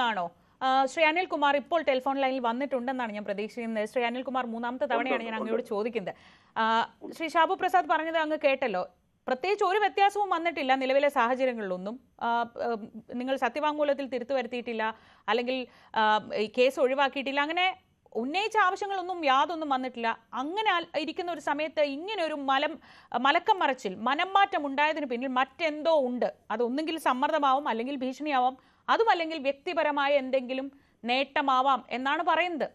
ആണോ? ശ്രീ അനിൽകുമാർ ഇപ്പോൾ ടെലിഫോൺ ലൈനിൽ വന്നിട്ടുണ്ടെന്നാണ് ഞാൻ പ്രതീക്ഷിക്കുന്നത്. ശ്രീ അനിൽകുമാർ മൂന്നാമത്തെ തവണയാണ് ഞാൻ അങ്ങയോട് ചോദിക്കുന്നത്. ശ്രീ ഷാബു പ്രസാദ് പറഞ്ഞത് അങ്ങ് കേട്ടല്ലോ. പ്രത്യേകിച്ച് ഒരു വ്യത്യാസവും വന്നിട്ടില്ല നിലവിലെ സാഹചര്യങ്ങളിലൊന്നും. നിങ്ങൾ സത്യവാങ്മൂലത്തിൽ തിരുത്തു വരുത്തിയിട്ടില്ല അല്ലെങ്കിൽ കേസ് ഒഴിവാക്കിയിട്ടില്ല അങ്ങനെ ഉന്നയിച്ച ആവശ്യങ്ങളൊന്നും യാതൊന്നും വന്നിട്ടില്ല. അങ്ങനെ ഇരിക്കുന്ന ഒരു സമയത്ത് ഇങ്ങനെ ഒരു മലം മലക്കം മറച്ചിൽ മനംമാറ്റം ഉണ്ടായതിന് പിന്നിൽ മറ്റെന്തോ ഉണ്ട്. അത് അതൊന്നുകിൽ സമ്മർദ്ദമാവും അല്ലെങ്കിൽ ഭീഷണിയാവാം അതും അല്ലെങ്കിൽ വ്യക്തിപരമായ എന്തെങ്കിലും നേട്ടമാവാം എന്നാണ് പറയുന്നത്.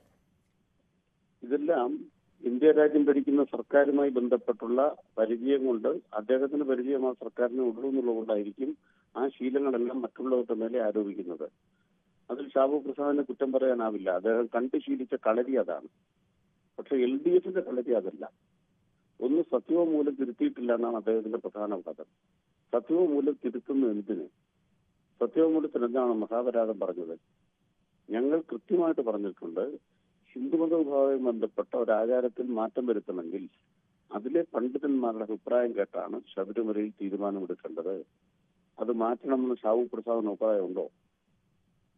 ഇതെല്ലാം ഇന്ത്യ രാജ്യം ഭരിക്കുന്ന സർക്കാരുമായി ബന്ധപ്പെട്ടുള്ള പരിചയം കൊണ്ട് അദ്ദേഹത്തിന് പരിചയം ആ സർക്കാരിന് ഉള്ളൂ എന്നുള്ളതുകൊണ്ടായിരിക്കും ആ ശീലങ്ങളെല്ലാം മറ്റുള്ളവരുടെ മേലെ ആരോപിക്കുന്നത്. അതിൽ ഷാബു പ്രസാദിനെ കുറ്റം പറയാനാവില്ല. അദ്ദേഹം കണ്ടു ശീലിച്ച കളരി അതാണ്. പക്ഷെ എൽ ഡി എഫിന്റെ കളരി അതല്ല. ഒന്ന് സത്യവും മൂലം തിരുത്തിയിട്ടില്ല എന്നാണ് അദ്ദേഹത്തിന്റെ പ്രധാന വാദം. സത്യവും മൂലം തിരുത്തുന്ന എന്തിന് സത്യവും മൂലത്തിൽ എന്താണ് മഹാപരാധം പറഞ്ഞത്? ഞങ്ങൾ കൃത്യമായിട്ട് പറഞ്ഞിട്ടുണ്ട് ഹിന്ദുമത വിഭാഗവുമായി ബന്ധപ്പെട്ട ഒരു ആചാരത്തിൽ മാറ്റം വരുത്തണമെങ്കിൽ അതിലെ പണ്ഡിതന്മാരുടെ അഭിപ്രായം കേട്ടാണ് ശബരിമലയിൽ തീരുമാനമെടുക്കേണ്ടത്. അത് മാറ്റണമെന്ന് ഷാവു പ്രസാദിന് അഭിപ്രായമുണ്ടോ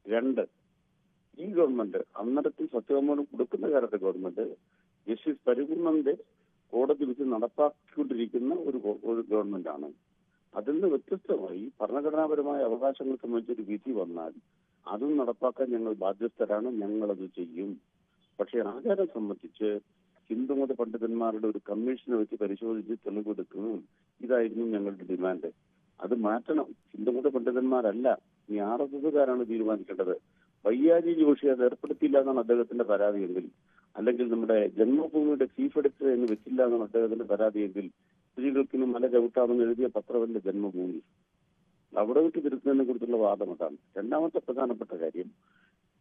രണ്ട് ഈ ഗവൺമെന്റ് അന്നേരത്തിൽ സത്യവാങ്മൂലം കൊടുക്കുന്ന കാലത്തെ ഗവൺമെന്റ് ജസ്റ്റിസ് പരിപൂർണന്റെ കോടതി വിധി നടപ്പാക്കിക്കൊണ്ടിരിക്കുന്ന ഒരു ഗവൺമെന്റാണ്. അതിൽ നിന്ന് വ്യത്യസ്തമായി ഭരണഘടനാപരമായ അവകാശങ്ങൾ സംബന്ധിച്ചൊരു വിധി വന്നാൽ അതും നടപ്പാക്കാൻ ഞങ്ങൾ ബാധ്യസ്ഥരാണ് ഞങ്ങളത് ചെയ്യും. പക്ഷേ ആചാരം സംബന്ധിച്ച് ഹിന്ദുമത പണ്ഡിതന്മാരുടെ ഒരു കമ്മീഷനെ വെച്ച് പരിശോധിച്ച് തെളിവെടുക്കുന്നു. ഇതായിരുന്നു ഞങ്ങളുടെ ഡിമാൻഡ്. അത് മാറ്റണം. ഹിന്ദുമത പണ്ഡിതന്മാരല്ല. ഇനി ആർ എസ് എസുകാരാണ് തീരുമാനിക്കേണ്ടത്. വയ്യാജി ജോഷി അത് ഏർപ്പെടുത്തിയില്ല എന്നാണ് അദ്ദേഹത്തിന്റെ പരാതിയെങ്കിൽ അല്ലെങ്കിൽ നമ്മുടെ ജന്മഭൂമിയുടെ ചീഫ് എഡിറ്റർ എന്ന് വെച്ചില്ല എന്നാണ് അദ്ദേഹത്തിന്റെ പരാതിയെങ്കിൽ സ്ത്രീകൾക്ക് ഇനി മല ചവിട്ടാമെന്ന് എഴുതിയ പത്രമല്ല ജന്മഭൂമി. അവിടെ വിട്ട് തിരുത്തുന്നതിനെ കുറിച്ചുള്ള വാദം അതാണ്. രണ്ടാമത്തെ പ്രധാനപ്പെട്ട കാര്യം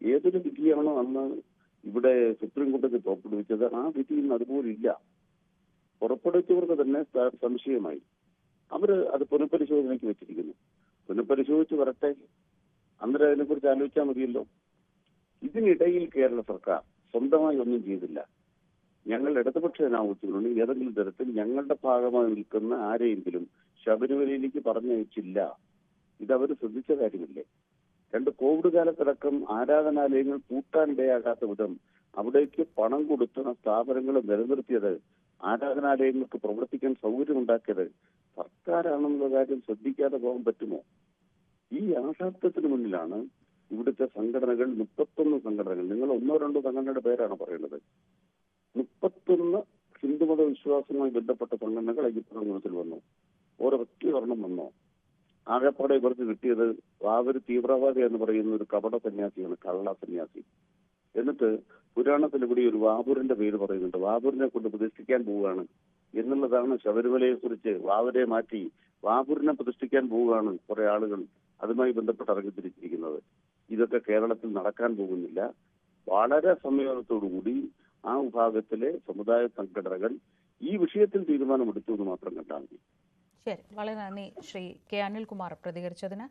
ഏതൊരു വിധിയാണോ അന്ന് ഇവിടെ സുപ്രീം കോടതി പുറപ്പെടുവിച്ചത് ആ വിധി ഇന്ന് അതുപോലെ ഇല്ല. പുറപ്പെടുവിച്ചവർക്ക് തന്നെ സംശയമായി. അവർ അത് പുനഃപരിശോധനയ്ക്ക് വെച്ചിരിക്കുന്നു. പുനഃപരിശോധിച്ച് വരട്ടെ. അന്നേരം അതിനെക്കുറിച്ച് ആലോചിച്ചാൽ മതിയല്ലോ. ഇതിനിടയിൽ കേരള സർക്കാർ സ്വന്തമായി ഒന്നും ചെയ്തില്ല. ഞങ്ങൾ ഇടതുപക്ഷ ജനാധിപത്യത്തിലുണ്ട്. ഏതെങ്കിലും തരത്തിൽ ഞങ്ങളുടെ ഭാഗമായി നിൽക്കുന്ന ആരെയെങ്കിലും ശബരിമലയിലേക്ക് പറഞ്ഞയച്ചില്ല. ഇതവർ ശ്രദ്ധിച്ച കാര്യമില്ലേ? രണ്ട് കോവിഡ് കാലത്തടക്കം ആരാധനാലയങ്ങൾ പൂട്ടാനിടയാകാത്ത വിധം അവിടേക്ക് പണം കൊടുത്തുന്ന സ്ഥാപനങ്ങൾ നിലനിർത്തിയത് ആരാധനാലയങ്ങൾക്ക് പ്രവർത്തിക്കാൻ സൗകര്യമുണ്ടാക്കിയത് സർക്കാരാണെന്നുള്ള കാര്യം ശ്രദ്ധിക്കാതെ പോകാൻ പറ്റുമോ? ഈ യാഥാർത്ഥ്യത്തിന് മുന്നിലാണ് ഇവിടുത്തെ സംഘടനകൾ മുപ്പത്തൊന്ന് സംഘടനകൾ. നിങ്ങൾ ഒന്നോ രണ്ടോ സംഘടനയുടെ പേരാണ് പറയുന്നത്. മുപ്പത്തൊന്ന് ഹിന്ദുമത വിശ്വാസവുമായി ബന്ധപ്പെട്ട സംഘടനകൾ അയ്യപ്പ സംഘത്തിൽ വന്നു. ഒരൊറ്റ ഒരെണ്ണം വന്നോ. ആകെപ്പാടെ ഇവർക്ക് കിട്ടിയത് വാവര് തീവ്രവാദി എന്ന് പറയുന്ന ഒരു കപട സന്യാസിയാണ് കള്ള സന്യാസി. എന്നിട്ട് പുരാണത്തിൽ ഇവിടെ ഒരു വാബുറിന്റെ പേര് പറയുന്നുണ്ട്. വാബുറിനെ കൊണ്ട് പ്രതിഷ്ഠിക്കാൻ പോവുകയാണ് എന്നുള്ളതാണ് ശബരിമലയെ കുറിച്ച് വാവരെ മാറ്റി വാബുറിനെ പ്രതിഷ്ഠിക്കാൻ പോവുകയാണ് കുറെ ആളുകൾ അതുമായി ബന്ധപ്പെട്ട് ഇറങ്ങിത്തിരിച്ചിരിക്കുന്നത് ഇതൊക്കെ കേരളത്തിൽ നടക്കാൻ പോകുന്നില്ല. വളരെ സംയോജനത്തോടുകൂടി ആ വിഭാഗത്തിലെ സമുദായ സംഘടനകൾ ഈ വിഷയത്തിൽ തീരുമാനമെടുത്തു എന്ന് മാത്രം കണ്ടാൽ മതി. ശരി. വളരെ നന്ദി ശ്രീ കെ അനിൽകുമാർ പ്രതികരിച്ചതിന്.